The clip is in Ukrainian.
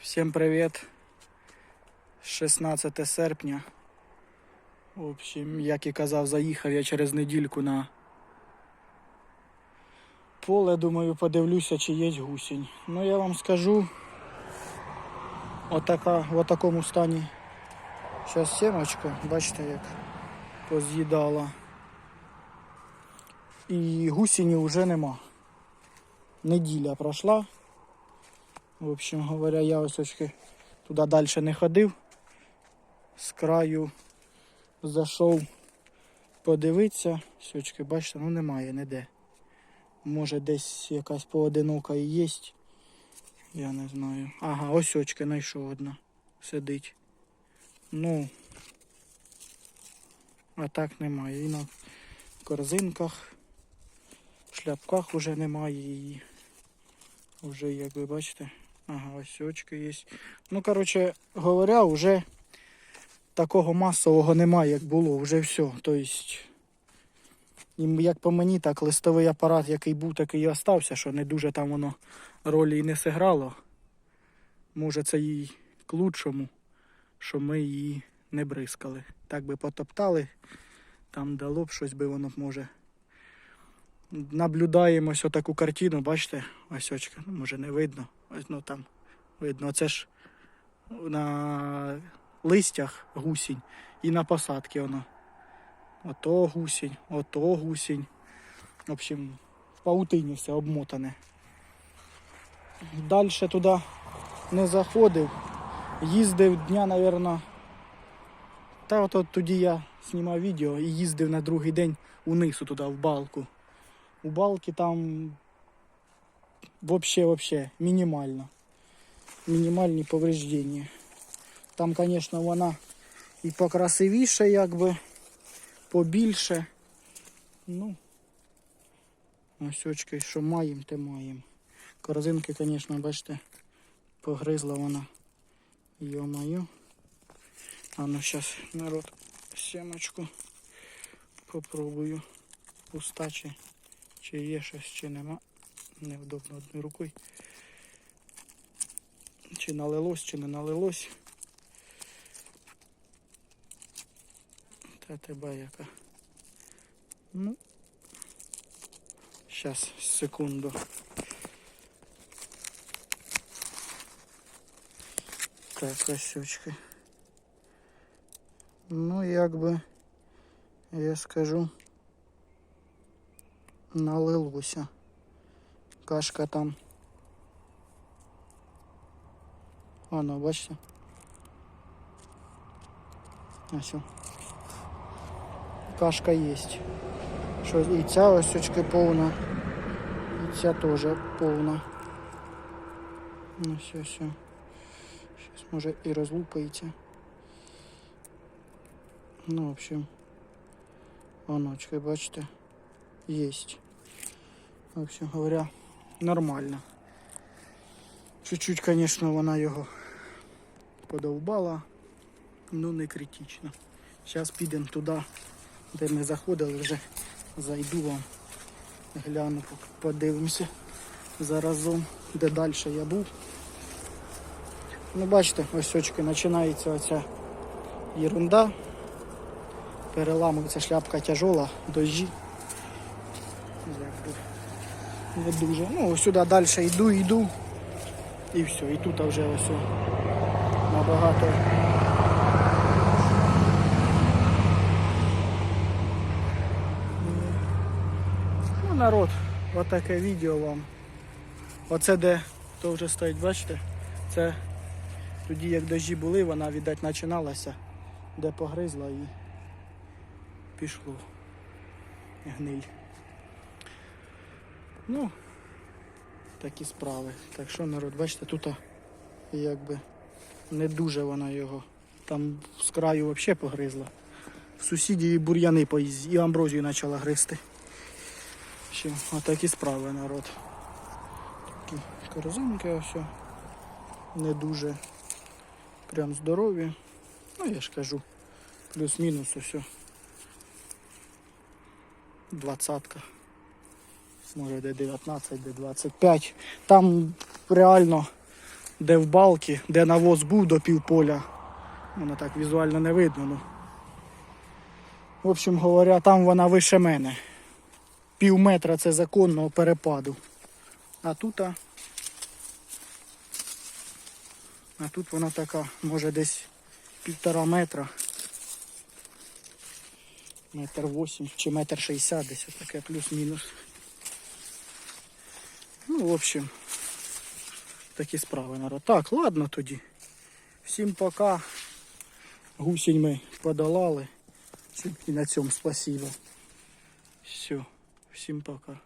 Всім привіт. 16 серпня. В общем, як і казав, заїхав я через недільку на поле. Думаю, подивлюся, чи є гусінь. Ну я вам скажу, отака, в такому стані. Зараз сімочка, бачите, як поз'їдала. І гусіні вже нема. Неділя пройшла. В общем говоря, я ось очки туди далі не ходив. З краю зайшов подивитися. Сьочки, бачите, ну немає ніде. Може десь якась поодинока і є. Я не знаю. Ага, ось очки знайшов одна. Сидить. Ну. А так немає. І на корзинках, в шляпках вже немає її. Вже, як ви бачите, ага, ось очки є. Ну, коротше говоря, вже такого масового немає, як було, вже все. Тобто, як по мені, так листовий апарат, який був, такий і остався, що не дуже там воно ролі і не зіграло. Може, це і к лучшому, що ми її не бризкали. Так би потоптали, там дало б щось би воно може наблюдаємо ось таку картину, бачите, ось очка, ну, може не видно. Ось ну там видно. Це ж на листях гусінь і на посадці воно. Ото гусінь, ото гусінь. В общем, в паутині все обмотане. Далі туди не заходив. Їздив дня, мабуть, та от, тоді я знімав відео і їздив на другий день унизу туди, в балку. У балки там вообще, вообще мінімально. Мінімальні повреждення. Там, звісно, вона і покрасивіше, якби, побільше. Ну, ось очки, що маємо, те маємо. Корзинки, звісно, бачите, погризла вона. Йо-моє. А ну зараз народ сімочку попробую. Пуста чи є щось, чи нема. Невдобно одною рукою. Чи налилось, чи не налилось. Та тебе яка. Ну. Зараз, секунду. Так, ось очки. Ну, якби, я скажу, налилося. Кашка там. Воно, бачите? Ось. о. Кашка є. Що і ця ось очки повна. І ця теж повна. Ну все, все. Зараз може і розлупається. Ну, в общем, оночки, бачите, есть. В общем говоря, нормально. Чуть-чуть, конечно, вона його подовбала, ну не критично. Зараз підемо туди, де ми заходили, вже зайду вам, гляну, подивимося заразом, де далі я був. Ну, бачите, ось очки починається оця ерунда переламується шляпка тяжола, дощі. Дуже. Ну, сюди далі йду, йду. І все. І тут вже ось набагато. Ну, народ, отаке відео вам. Оце де то вже стоїть, бачите? Це тоді як дощі були, вона, віддать, починалася, де погризла і пішло гниль. Ну, такі справи. Так що народ, бачите, тут якби не дуже вона його. Там з краю взагалі погризла. В сусіді і бур'яни поїзд, і амброзію почала гризти. Ще отакі справи народ. Такі корзинки ось. Не дуже прям здорові. Ну я ж кажу, плюс-мінус усе. Двадцатка. Може де 19, де 25. Там реально де в балки, де навоз був до півполя. Воно так візуально не видно. Ну. В общем говоря, там вона вище мене. Пів метра це законного перепаду. А тут, а, тут вона така, може десь півтора метра. Метр вісім чи метр шістдесят десь таке плюс-мінус. Ну, в общем, такі справи, народ. Так, ладно тоді. Всім пока. Гусінь ми подолали. І на цьому спасибо. Все, всім пока.